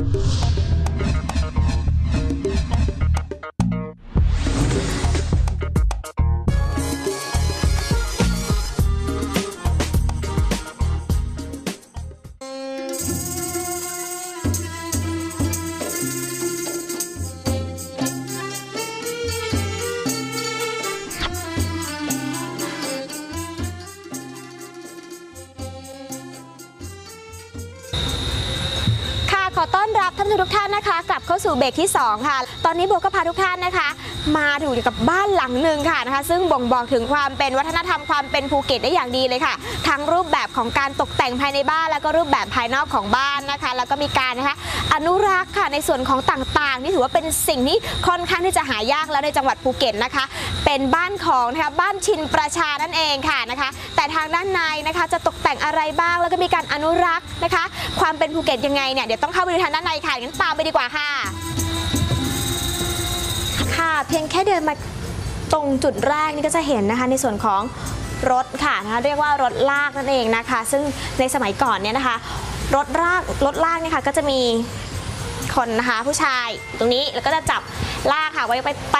ค่ะ ขอต้อนรับท่านผู้ชมทุกท่านนะคะ กลับเข้าสู่เบรกที่ 2 ค่ะ ตอนนี้โบก็พาทุกท่านนะคะ มาอยู่กับบ้านหลังหนึ่งค่ะนะคะซึ่งบ่งบอกถึงความเป็นวัฒนธรรมความเป็นภูเก็ตได้อย่างดีเลยค่ะ ทั้งรูปแบบของการตกแต่งภายในบ้าน แล้วก็รูปแบบภายนอกของบ้านนะคะ แล้วก็มีการนะคะอนุรักษ์ค่ะในส่วนของต่างๆที่ถือว่าเป็นสิ่งที่ค่อนข้างที่จะหายากแล้วในจังหวัดภูเก็ตนะคะ เป็นบ้านของนะคะบ้านชินประชานั่นเองค่ะนะคะ แต่ทางด้านในนะคะจะตกแต่งอะไรบ้าง แล้วก็มีการอนุรักษ์นะคะ ความเป็นภูเก็ตยังไงเนี่ยเดี๋ยวต้องเข้าไปดูทางด้านในค่ะงั้นตามไปดีกว่าค่ะ เพียงแค่เดินมาตรงจุดแรกนี่ก็จะเห็นนะคะในส่วนของรถค่ะนะคะเรียกว่ารถลากนั่นเองนะคะ ซึ่งในสมัยก่อนเนี่ยนะคะรถลากรถลากเนี่ยค่ะก็จะมีคนนะคะผู้ชายตรงนี้แล้วก็จะจับลากค่ะไว้ไปไป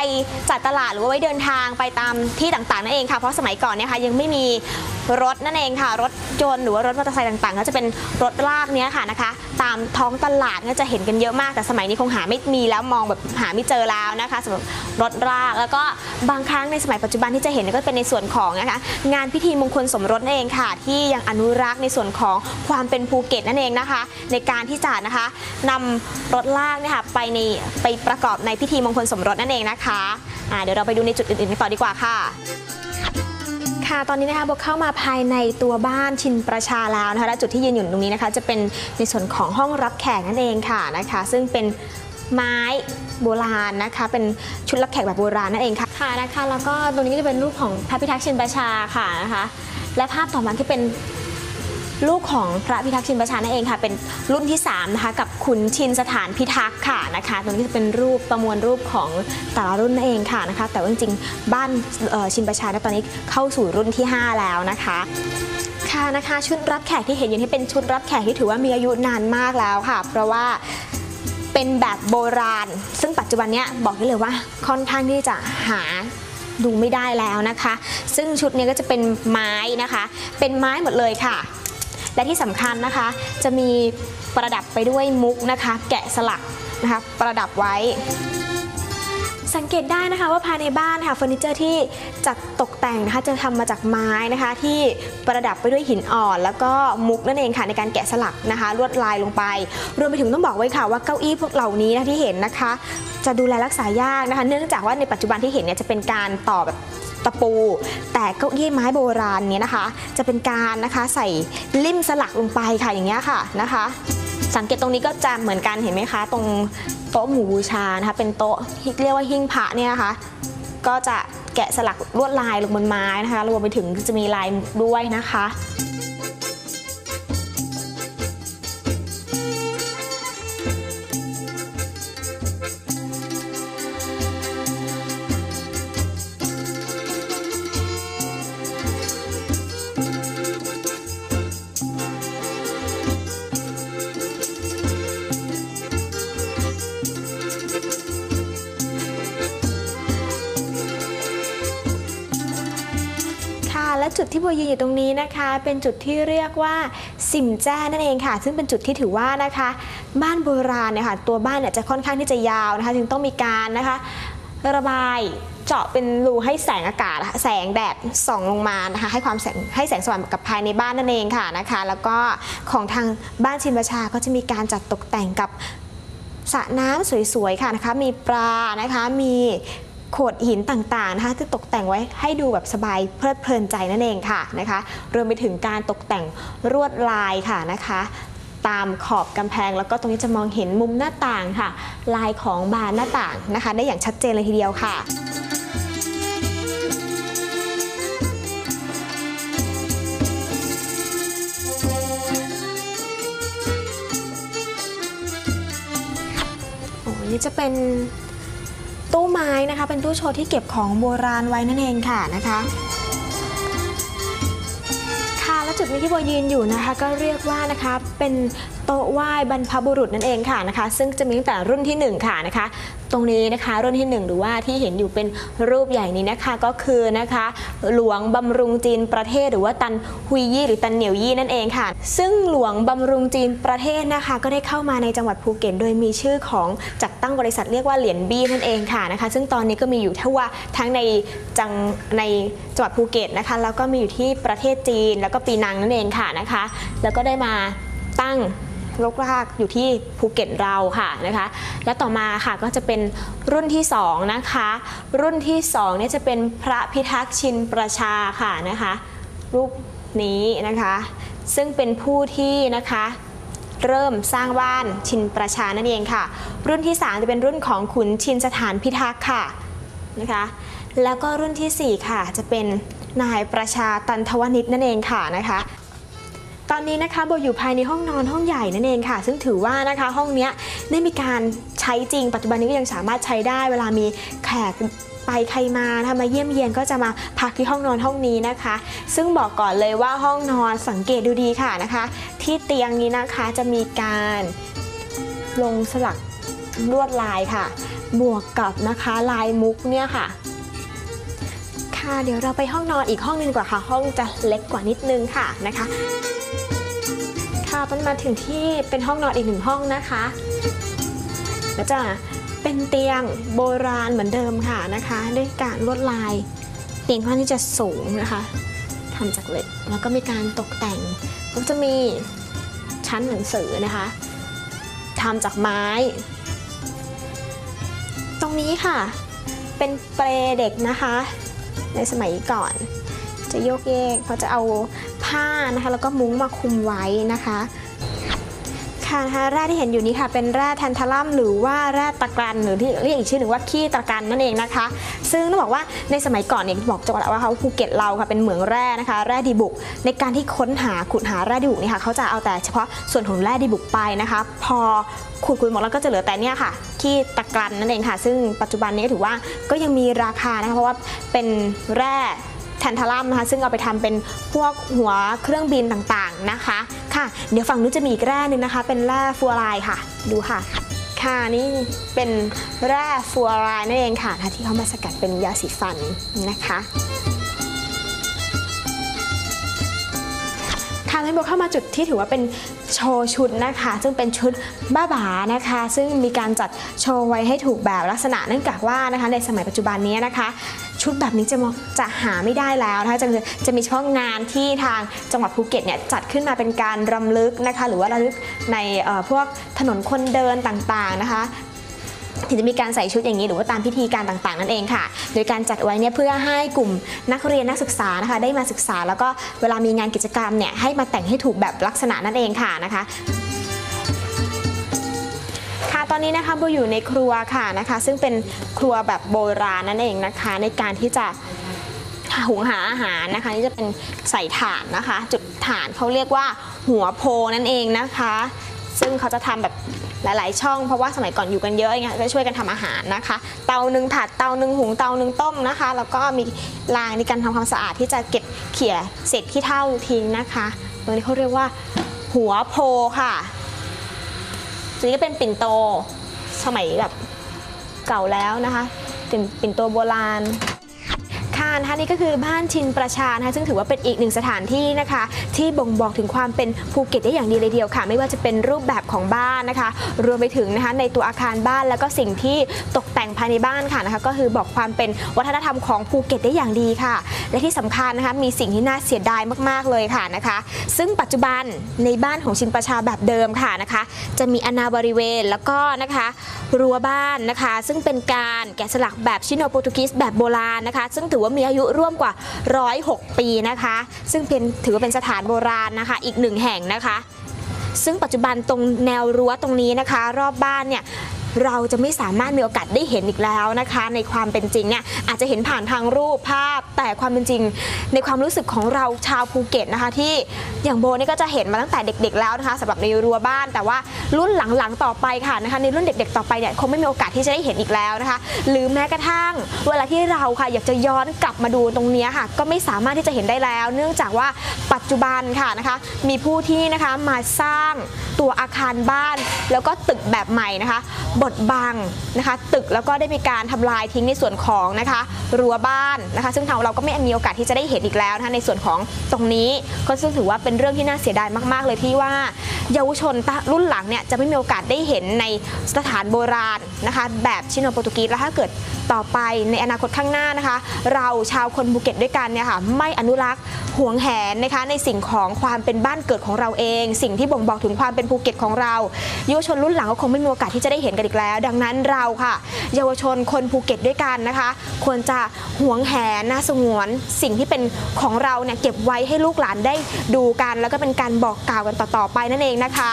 จัดตลาดหรือว่าไว้เดินทางไปตามที่ต่างๆนั่นเองค่ะเพราะสมัยก่อนเนี่ยค่ะยังไม่มี รถนั่นเองค่ะ รถยนต์หรือว่ารถมอเตอร์ไซค์ต่างๆ ก็จะเป็นรถลากเนี้ยค่ะนะคะ ตามท้องตลาดก็จะเห็นกันเยอะมากแต่สมัยนี้คงหาไม่มีแล้วมองแบบหาไม่เจอแล้วนะคะสำหรับรถลากแล้วก็บางครั้งในสมัยปัจจุบันที่จะเห็นก็เป็นในส่วนของนะคะงานพิธีมงคลสมรสนั่นเองค่ะ ที่ยังอนุรักษ์ในส่วนของความเป็นภูเก็ตนั่นเองนะคะ ในการที่จะนะคะนำรถลากเนี่ยค่ะไปในไปประกอบในพิธีมงคลสมรสนั่นเองนะคะเดี๋ยวเราไปดูในจุดอื่นๆกันต่อดีกว่าค่ะ ค่ะ ตอนนี้นะคะโบเข้ามาภายในตัวบ้านชินประชาแล้วนะคะและจุดที่ยืนอยู่ตรงนี้นะคะ จะเป็นในส่วนของห้องรับแขกนั่นเองค่ะนะคะ ซึ่งเป็นไม้โบราณนะคะ เป็นชุดรับแขกแบบโบราณนั่นเองค่ะค่ะนะคะแล้วก็ตรงนี้ก็จะเป็นรูปของพระพิทักษ์ชินประชาค่ะนะคะ และภาพต่อมาที่เป็น ลูกของพระพิทักษ์ชินประชานั่นเองค่ะ เป็นรุ่นที่3นะคะกับขุนชินสถานพิทักษ์ค่ะนะคะตรงนี้จะเป็นรูปประมวลรูปของแต่ละรุ่นนั่นเองค่ะนะคะ แต่ว่าจริงๆบ้านชินประชานตอนนี้เข้าสู่รุ่นที่ 5 แล้วนะคะค่ะนะคะชุดรับแขกที่เห็นอยู่ที่เป็นชุดรับแขกที่ถือว่ามีอายุนานมากแล้วค่ะ เพราะว่าเป็นแบบโบราณ ซึ่งปัจจุบันเนี้ยบอกได้เลยว่าค่อนข้างที่จะหาดูไม่ได้แล้วนะคะ ซึ่งชุดนี้ก็จะเป็นไม้นะคะ เป็นไม้หมดเลยค่ะ และที่สำคัญนะคะ จะมีประดับไปด้วยมุกนะคะ แกะสลักนะคะ ประดับไว้ สังเกตได้นะคะว่าภายในบ้านค่ะเฟอร์นิเจอร์ที่จัดตกแต่งนะคะจะทำมาจากไม้นะคะ ที่ประดับไปด้วยหินอ่อน แล้วก็มุกนั่นเองค่ะในการแกะสลักนะคะ ลวดลายลงไป รวมไปถึงต้องบอกไว้ค่ะว่าเก้าอี้พวกเหล่านี้นะที่เห็นนะคะ จะดูแลรักษายากนะคะ เนื่องจากว่าในปัจจุบันที่เห็นเนี่ยจะเป็นการต่อแบบ ตะปู แต่เก้าอี้ไม้โบราณเนี่ยนะคะ จะเป็นการนะคะใส่ลิ่มสลักลงไปค่ะอย่างเงี้ยค่ะนะคะ สังเกตตรงนี้ก็จะเหมือนกันเห็นไหมคะ ตรงโต๊ะหมู่บูชานะคะเป็นโต๊ะที่เรียกว่าหิ้งพระเนี่ยนะคะ ก็จะแกะสลักลวดลายลงบนไม้นะคะรวมไปถึงจะมีลายด้วยนะคะ ที่โบยืนอยู่ตรงนี้นะคะ เป็นจุดที่เรียกว่าสิมแจ้นั่นเองค่ะ ซึ่งเป็นจุดที่ถือว่านะคะ บ้านโบราณเนี่ยค่ะตัวบ้านเนี่ยจะค่อนข้างที่จะยาวนะคะจึงต้องมีการนะคะ ระบายเจาะเป็นรูให้แสงอากาศ แสงแดดส่องลงมานะคะให้ความแสงให้แสงสว่างกับภายในบ้านนั่นเองค่ะนะคะ แล้วก็ของทางบ้านชินประชาก็จะมีการจัดตกแต่งกับสระน้ำสวยๆ ค่ะนะคะ มีปลานะคะ มี โขดหินต่างๆนะคะที่ตกแต่งไว้ให้ดูแบบสบายเพลิดเพลินใจนั่นเองค่ะนะคะรวมไปถึงการตกแต่งรวดลายค่ะนะคะ ตามขอบกำแพงแล้วก็ตรงนี้จะมองเห็นมุมหน้าต่างค่ะ ลายของบานหน้าต่างนะคะ ได้อย่างชัดเจนเลยทีเดียวค่ะโอ้นี่จะเป็น ตู้ไม้นะคะ เป็นตู้โชว์ที่เก็บของโบราณไว้นั่นเองค่ะนะคะค่ะและจุดนี้ที่โบยืนอยู่นะคะ ก็เรียกว่านะคะเป็น โต๊ะไหว้บรรพบุรุษนั่นเองค่ะนะคะ ซึ่งจะมีตั้งแต่รุ่นที่หนึ่งค่ะนะคะ ตรงนี้นะคะรุ่นที่หนึ่งหรือว่าที่เห็นอยู่เป็นรูปใหญ่นี้นะคะก็คือนะคะ หลวงบำรุงจีนประเทศหรือว่าตันฮุยยี่หรือตันเหนียวยี่นั่นเองค่ะ ซึ่งหลวงบำรุงจีนประเทศนะคะ ก็ได้เข้ามาในจังหวัดภูเก็ตโดยมีชื่อของจัดตั้งบริษัทเรียกว่าเหรียญบี้นั่นเองค่ะนะคะ ซึ่งตอนนี้ก็มีอยู่ทั่วทั้งในจังในจังหวัดภูเก็ตนะคะแล้วก็มีอยู่ที่ประเทศจีนแล้วก็ปีนังนั่นเองค่ะนะคะ แล้วก็ได้มาตั้ง ลกรากอยู่ที่ภูเก็ตเราค่ะนะคะ และต่อมาค่ะก็จะเป็นรุ่นที่2นะคะ รุ่นที่2เนี่ยจะเป็นพระพิทักษ์ชินประชาค่ะนะคะรูปนี้นะคะ ซึ่งเป็นผู้ที่นะคะเริ่มสร้างบ้านชินประชานั่นเองค่ะ รุ่นที่ 3 จะเป็นรุ่นของขุนชินสถานพิทักษ์ค่ะนะคะ แล้วก็รุ่นทีสี่4 ค่ะจะเป็นนายประชาตันทวนิชนั่นเองค่ะนะคะ ตอนนี้นะคะโบอยู่ภายในห้องนอนห้องใหญ่นั่นเองค่ะ ซึ่งถือว่านะคะห้องนี้ได้มีการใช้จริง ปัจจุบันนี้ก็ยังสามารถใช้ได้ เวลามีแขกไปใครมาถ้ามาเยี่ยมเยียนก็จะมาพักที่ห้องนอนห้องนี้นะคะ ซึ่งบอกก่อนเลยว่าห้องนอนสังเกตดูดีค่ะนะคะ ที่เตียงนี้นะคะจะมีการลงสลักลวดลายค่ะ บวกกับนะคะลายมุกเนี่ยค่ะค่ะเดี๋ยวเราไปห้องนอนอีกห้องนึงกว่าค่ะ ห้องจะเล็กกว่านิดนึงค่ะนะคะ ค่ะตอนมาถึงที่เป็นห้องนอนอีกหนึ่งห้องนะคะก็จะเป็นเตียงโบราณเหมือนเดิมค่ะนะคะ ด้วยการลวดลายเตียงค่อนที่จะสูงนะคะทำจากเหล็กแล้วก็มีการตกแต่งก็จะมีชั้นหนังสือนะคะทำจากไม้ ตรงนี้ค่ะ เป็นเปรเด็กนะคะ ในสมัยก่อน จะโยกเยกเขาจะเอาผ้านะคะแล้วก็มุ้งมาคุมไว้นะคะค่ะนะคะแร่ที่เห็นอยู่นี้ค่ะเป็นแร่แทนทาลัมหรือว่าแร่ตะกรันหรือที่เรียกอีกชื่อหนึ่งว่าขี้ตะกันนั่นเองนะคะ ซึ่งต้องบอกว่าในสมัยก่อนเนี่ยบอกจังหวัดว่าเขาภูเก็ตเราค่ะเป็นเหมืองแร่นะคะ แร่ดีบุก ในการที่ค้นหาขุดหาแร่ดีบุกนี่ค่ะเขาจะเอาแต่เฉพาะส่วนของแร่ดีบุกไปนะคะ พอขุดคุยหมดแล้วก็จะเหลือแต่เนี่ยค่ะขี้ตะกรันนั่นเองค่ะ ซึ่งปัจจุบันนี้ถือว่าก็ยังมีราคานะคะเพราะว่าเป็นแร่ แทนทาลัมนะคะซึ่งเอาไปทำเป็นพวกหัวเครื่องบินต่างๆนะคะค่ะ เดี๋ยวฝั่งนู้นจะมีอีกแร่หนึ่งนะคะ เป็นแร่ฟลูออไรด์ค่ะ ดูค่ะ ค่ะนี่เป็นแร่ฟลูออไรด์นั่นเองค่ะที่เขามาสกัดเป็นยาสีฟันนะคะค่ะให้โบเข้ามาจุดที่ถือว่าเป็นโชว์ชุดนะคะ ซึ่งเป็นชุดบ้าบานะคะ ซึ่งมีการจัดโชว์ไว้ให้ถูกแบบลักษณะเนื่องจากว่านะคะในสมัยปัจจุบันนี้นะคะ ชุดแบบนี้จะมจะหาไม่ได้แล้วนะคะจะจะมีเฉพาะงานที่ทางจังหวัดภูเก็ตเนี่ยจัดขึ้นมาเป็นการรำลึกนะคะ หรือว่าระลึกในเอ่อพวกถนนคนเดินต่างๆนะคะถึงจะมีการใส่ชุดอย่างนี้หรือว่าตามพิธีการต่างๆนั่นเองค่ะ โดยการจัดไว้เนี่ยเพื่อให้กลุ่มนักเรียนนักศึกษานะคะ ได้มาศึกษาแล้วก็เวลามีงานกิจกรรมเนี่ยให้มาแต่งให้ถูกแบบลักษณะนั่นเองค่ะนะคะ อนนี้นะคะโบอยู่ในครัวค่ะนะคะ ซึ่งเป็นครัวแบบโบราณนั่นเองนะคะ ในการที่จะหุงหาอาหารนะคะ นี่จะเป็นใส่ถ่านนะคะ จุดถ่านเขาเรียกว่าหัวโพนั่นเองนะคะ ซึ่งเขาจะทำแบบหลาย ๆ ช่องเพราะว่าสมัยก่อนอยู่กันเยอะอย่างก็ช่วยกันทำอาหารนะคะ เตาหนึ่งผัดเตาหนึ่งหุงเตาหนึ่งต้มนะคะ แล้วก็มีรางในการทำความสะอาดที่จะเก็บเขี่ยเศษขี้เถ้าทิ้งนะคะตรงนี้เขาเรียกว่าหัวโพค่ะ ตัวนี้ก็เป็นปิ่นโตสมัยแบบเก่าแล้วนะคะปิ่นปิ่นโตโบราณ ค่ะนะคะนี่ก็คือบ้านชินประชานะคะซึ่งถือว่าเป็นอีกหนึ่งสถานที่นะคะ ที่บ่งบอกถึงความเป็นภูเก็ตได้อย่างดีเลยเดียวค่ะ ไม่ว่าจะเป็นรูปแบบของบ้านนะคะ รวมไปถึงนะคะในตัวอาคารบ้านแล้วก็สิ่งที่ตกแต่งภายในบ้านค่ะนะคะก็คือบอกความเป็นวัฒนธรรมของภูเก็ตได้อย่างดีค่ะ และที่สำคัญนะคะมีสิ่งที่น่าเสียดายมากๆเลยค่ะนะคะ ซึ่งปัจจุบันในบ้านของชินประชาแบบเดิมค่ะนะคะ จะมีอนาบริเวณแล้วก็นะคะรั้วบ้านนะคะ ซึ่งเป็นการแกะสลักแบบชิโนโปรตุกีสแบบโบราณนะคะ ซึ่งถือว่ามีอายุร่วมกว่า 106 ปีนะคะ ซึ่งเป็นถือว่าเป็นสถานโบราณนะคะ อีกหนึ่งแห่งนะคะซึ่งปัจจุบันตรงแนวรั้วตรงนี้นะคะ รอบบ้านเนี่ย เราจะไม่สามารถมีโอกาสได้เห็นอีกแล้วนะคะ ในความเป็นจริงเนี่ยอาจจะเห็นผ่านทางรูปภาพ แต่ความเป็นจริง ในความรู้สึกของเราชาวภูเก็ตนะคะ ที่อย่างโบนี่ก็จะเห็นมาตั้งแต่เด็ก ๆ แล้วนะคะสำหรับในรั้วบ้าน แต่ว่ารุ่นหลังๆต่อไปค่ะนะคะ ในรุ่นเด็ก ๆ ต่อไปเนี่ยคงไม่มีโอกาสที่จะได้เห็นอีกแล้วนะคะ หรือแม้กระทั่ง เวลาที่เราค่ะ อยากจะย้อนกลับมาดูตรงนี้ค่ะ ก็ไม่สามารถที่จะเห็นได้แล้ว เนื่องจากว่าปัจจุบันค่ะนะคะ มีผู้ที่นะคะมาสร้างตัวอาคารบ้าน แล้วก็ตึกแบบใหม่นะคะบดบังนะคะตึกแล้วก็ได้มีการทำลายทิ้งในส่วนของนะคะรั้วบ้านนะคะซึ่งทางเราก็ไม่มีโอกาสที่จะได้เห็นอีกแล้วนะคะในส่วนของตรงนี้ก็ซึ่งถือว่าเป็นเรื่องที่น่าเสียดายมาก ๆ เลยที่ว่า เยาวชนรุ่นหลังเนี่ยจะไม่มีโอกาสได้เห็นในสถานโบราณนะคะแบบชิโนโปรตุกีสแล้วถ้าเกิดต่อไปในอนาคตข้างหน้านะคะ เราชาวคนภูเก็ตด้วยกันเนี่ยค่ะไม่อนุรักษ์ห่วงแหนนะคะในสิ่งของความเป็นบ้านเกิดของเราเอง สิ่งที่บ่งบอกถึงความเป็นภูเก็ตของเราเยาวชนรุ่นหลังก็คงไม่มีโอกาสที่จะได้เห็นกันอีกแล้ว ดังนั้นเราค่ะ เยาวชนคนภูเก็ตด้วยกันนะคะ ควรจะห่วงแหนนะสงวนสิ่งที่เป็นของเราเนี่ยเก็บไว้ให้ลูกหลานได้ดูกัน แล้วก็เป็นการบอกกล่าวกันต่อๆไปนั่นเองนะคะ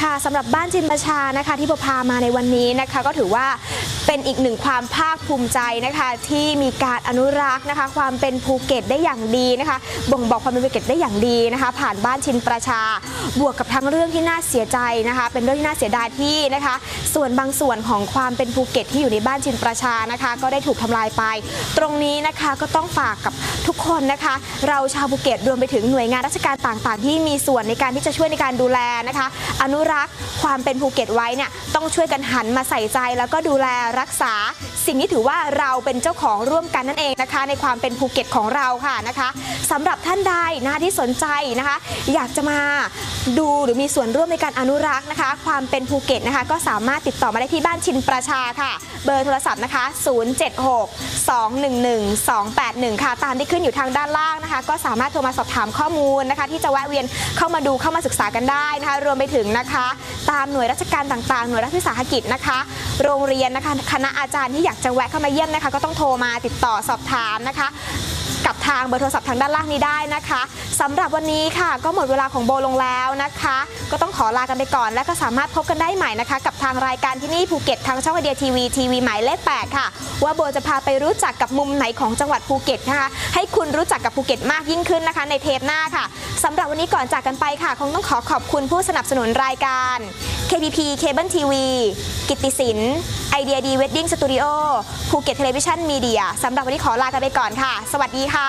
ค่ะสำหรับบ้านจินประชานะคะที่พพามาในวันนี้นะคะ ก็ถือว่า เป็นอีกหนึ่งความภาคภูมิใจนะคะที่มีการอนุรักษ์นะคะ ความเป็นภูเก็ตได้อย่างดีนะคะ บ่งบอกความเป็นภูเก็ตได้อย่างดีนะคะ ผ่านบ้านชินประชา บวกกับทั้งเรื่องที่น่าเสียใจนะคะ เป็นเรื่องที่น่าเสียดายที่นะคะ ส่วนบางส่วนของความเป็นภูเก็ตที่อยู่ในบ้านชินประชานะคะ ก็ได้ถูกทำลายไป ตรงนี้นะคะก็ต้องฝากกับทุกคนนะคะ เราชาวภูเก็ตรวมไปถึงหน่วยงานราชการต่างๆ ที่มีส่วนในการที่จะช่วยในการดูแลนะคะ อนุรักษ์ความเป็นภูเก็ตไว้เนี่ยต้องช่วยกันหันมาใส่ใจแล้วก็ดูแลรักษา สิ่งที่ถือว่าเราเป็นเจ้าของร่วมกันนั่นเองนะคะ ในความเป็นภูเก็ตของเราค่ะนะคะสำหรับท่านใดนะที่สนใจนะคะ อยากจะมาดูหรือมีส่วนร่วมในการอนุรักษ์นะคะ ความเป็นภูเก็ตนะคะ ก็สามารถติดต่อมาได้ที่บ้านชินประชาค่ะ เบอร์โทรศัพท์นะคะ 076 211 281 ค่ะ ตามที่ขึ้นอยู่ทางด้านล่างนะคะ ก็สามารถโทรมาสอบถามข้อมูลนะคะ ที่จะแวะเวียนเข้ามาดูเข้ามาศึกษากันได้นะคะ รวมไปถึงนะคะ ตามหน่วยราชการต่างๆ หน่วยรัฐวิสาหกิจนะคะ โรงเรียนนะคะคณะอาจารย์ที่อยากจะแวะเข้ามาเยี่ยมนะคะ ก็ต้องโทรมาติดต่อสอบถามนะคะ ทางเบอร์โทรศัพท์ทางด้านล่างนี้ได้นะคะสำหรับวันนี้ค่ะ ก็หมดเวลาของโบลงแล้วนะคะ ก็ต้องขอลากันไปก่อน และก็สามารถพบกันได้ใหม่นะคะ กับทางรายการที่นี่ภูเก็ตทางช่องไอเดียทีวีทีวีหมายเลข8ค่ะ ว่าโบจะพาไปรู้จักกับมุมไหนของจังหวัดภูเก็ตนะคะ ให้คุณรู้จักกับภูเก็ตมากยิ่งขึ้นนะคะ ในเทปหน้าค่ะสำหรับวันนี้ก่อนจากกันไปค่ะ คงต้องขอขอบคุณผู้สนับสนุนรายการ KPP Cable TV กิตติสินไอเดียดีเวดดิ้งสตูดิโอภูเก็ตเทเลวิชั่นมีเดียสำหรับวันนี้ขอลากันไปก่อนค่ะ สวัสดีค่ะ